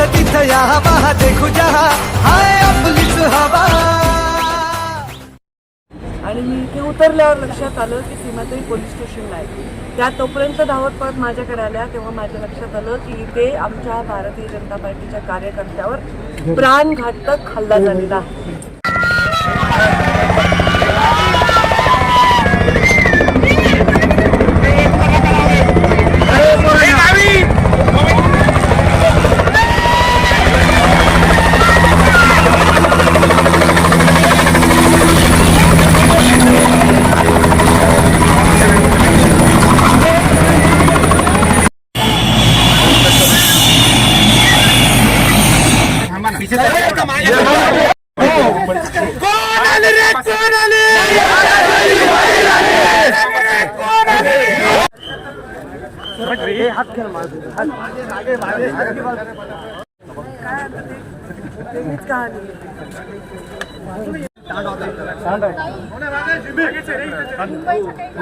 तिथं तिथं या हवा देखू जहा हाय आपलीच हवा. आणि मी इथे उतरल्यावर लक्षात आलं की सीमाताई पोलीस स्टेशनला आहे. त्या तोपर्यंत धावत पळत माझ्याकडे आल्या तेव्हा माझ्या लक्षात आलं की इथे आमच्या भारतीय जनता पार्टीच्या कार्यकर्त्यावर प्राणघातक हल्ला झालेला आहे. काय आता ते वेगळीच कहाणी मुंबईच्या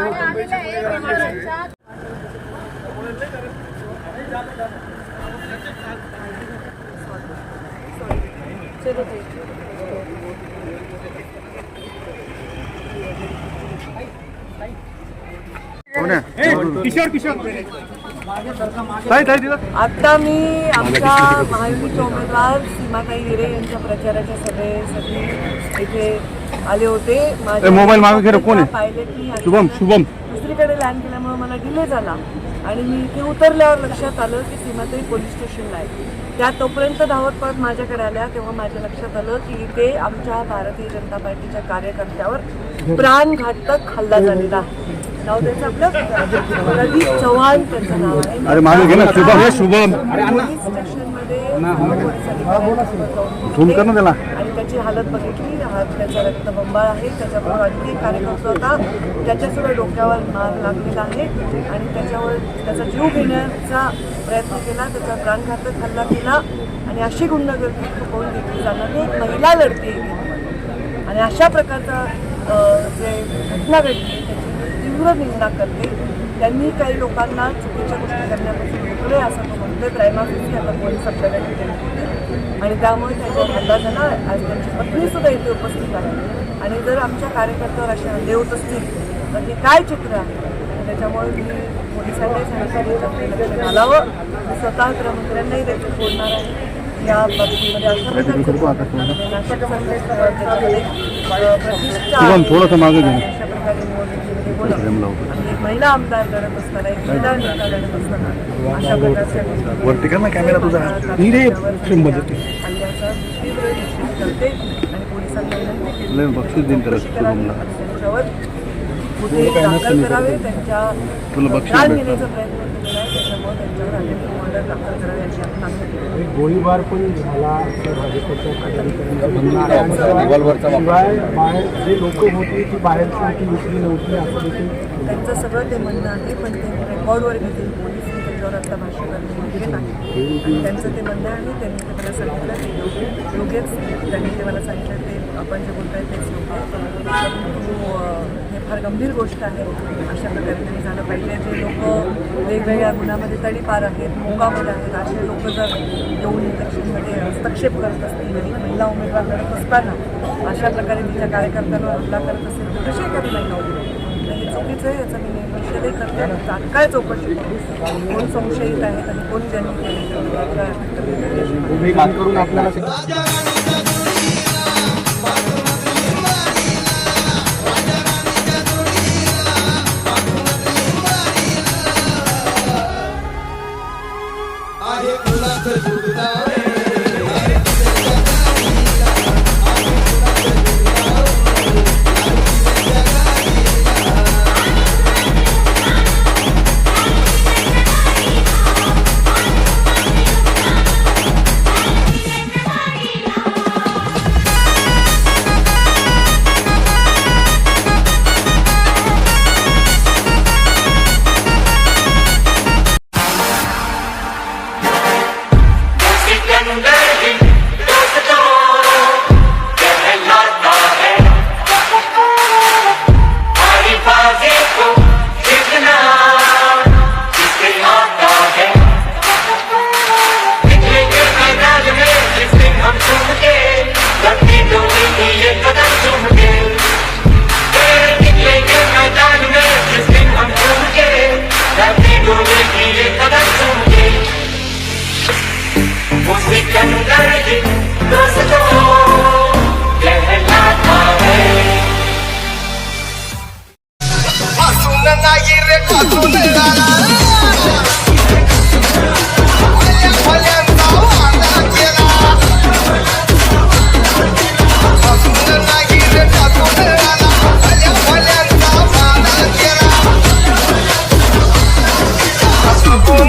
आता मी आमच्या महायुतीचे उमेदवार सीमाताई हिरे यांच्या प्रचाराच्या सभेसाठी इथे आले होते. माझ्या मोबाईल मागे कोण आहे? पायलटनी शुभम शुभम. दुसरीकडे लँड केल्यामुळे मला डिले झाला. आणि मी इथे उतरल्यावर लक्षात आलं की सीमाताई पोलीस स्टेशनला आहे त्या तोपर्यंत धावत पळत माझ्याकडे आल्या तेव्हा माझ्या लक्षात आलं की इथे आमच्या भारतीय जनता पार्टीच्या कार्यकर्त्यावर प्राणघातक हल्ला झालेला आहे. नाव त्याचं आपलं? रवी चव्हाण त्याचं नाव आहे. अरे मागे घे ना हे. फोन कर ना त्याला. आणि त्याची हालत बघितली हात त्याचा रक्तबंबाळ आहे. त्याच्याबरोबर आणखी एक कार्यकर्ता होता त्याच्या सुद्धा डोक्यावर मार लागलेला आहे. आणि त्याच्यावर त्याचा जीव घेण्याचा प्रयत्न केला. त्याचा प्राणघातक हल्ला केला. आणि अशी गुंडगर्दी खपवून घेतली जाणार एक महिला लढते आणि अशा प्रकारचा जे घटना घडली तीव्र निंदा करते. त्यांनी काही लोकांना चुकीच्या गोष्टी करण्यापासून रोखले असं तो म्हणतोय. प्रायमाफिसी आता पोलीस आपल्याला देतील आणि त्यामुळे त्याच्यावर हल्ला झाला. आज त्यांची पत्नी सुद्धा इथे उपस्थित आहे. आणि जर आमच्या कार्यकर्त्यावर असे हल्ले होत असतील तर हे काय चित्र आहे? त्याच्यामुळे मी पोलिसांनाही सांगितलं घालावं. स्वतः गृहमंत्र्यांनाही देखील बोलणार आहे. या बाबतीमध्ये अशा प्रकारचे नाशक संदेश त्याच्यामध्ये अ, प्रतिष्ठा निवडणुकीमध्ये बोलवलं. आणि एक महिला आमदार लढत असताना एक महिला नेता लढत असताना अशा प्रकारच्या गोष्टी वरती कर ना कॅमेरा तुझा. हल्ल्याचा तीव्र निषेध करते आणि पोलिसांना विनंती केली. त्यांच्यावर. दाखल करावे त्यांच्या. घेण्याचा प्रयत्न केलेला आहे त्याच्यामुळे त्यांच्यावर मर्डर दाखल करावी अशी आपण मागणी केली. गोळीबार पण झाला. भाजपच्या पदाधिकाऱ्यांचं शिवाय बाहेर जे लोक होती ती बाहेरची होती दुसरी नव्हती असं देखील त्यांचं सगळं ते म्हणणं आहे पण ते रेकॉर्डवर घेतील. पोलीस त्याच्यावर आता भाष्य करणे नाही. त्यांचं ते म्हणणं आहे आणि त्यांनी ते मला सांगितलं ते योग्य योग्यच त्यांनी ते मला सांगितलं ते आपण जे बोलतोय तेच योग्य आहे. फार गंभीर गोष्ट आहे. अशा प्रकारे झालं पाहिजे. जे लोक वेगवेगळ्या गुन्ह्यामध्ये तडीपार आहेत मोकामध्ये आहेत असे लोक जर येऊन इलेक्शनमध्ये हस्तक्षेप करत असतील आणि महिला उमेदवार करत असताना अशा प्रकारे तिच्या कार्यकर्त्यांवर हल्ला करत असेल तर कशी एखादी महिला उभी हे चुकीचं आहे याचं मी निषेधही करते तात्काळ चौकशी कोण संशयित आहेत आणि कोण ज्यांनी केले